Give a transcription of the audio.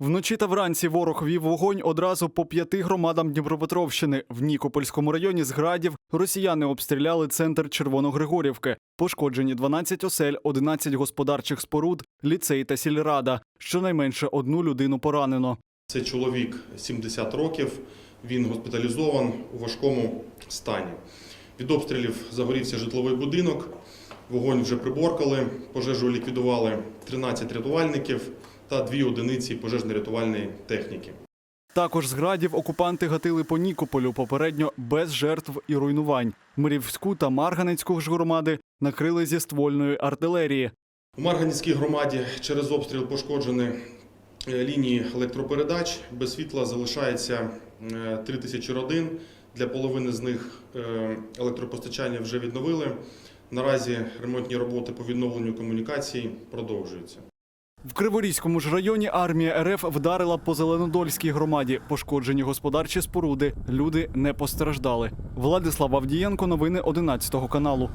Вночі та вранці ворог вів вогонь одразу по п'яти громадам Дніпропетровщини. В Нікопольському районі з градів росіяни обстріляли центр Червоногригорівки. Пошкоджені 12 осель, 11 господарчих споруд, ліцей та сільрада. Щонайменше одну людину поранено. Це чоловік 70 років. Він госпіталізован у важкому стані. Від обстрілів загорівся житловий будинок. Вогонь вже приборкали. Пожежу ліквідували 13 рятувальників та дві одиниці пожежно-рятувальної техніки. Також з градів окупанти гатили по Нікополю попередньо без жертв і руйнувань. Мирівську та Марганецьку ж громади накрили зі ствольної артилерії. У Марганецькій громаді через обстріл пошкоджені е, лінії електропередач. Без світла залишається е, 3 тисячі родин. Для половини з них е, електропостачання вже відновили. Наразі ремонтні роботи по відновленню комунікацій продовжуються. В Криворізькому ж районі армія РФ вдарила по Зеленодольській громаді. Пошкоджені господарчі споруди. Люди не постраждали. Владислав Авдієнко. Новини 11 каналу.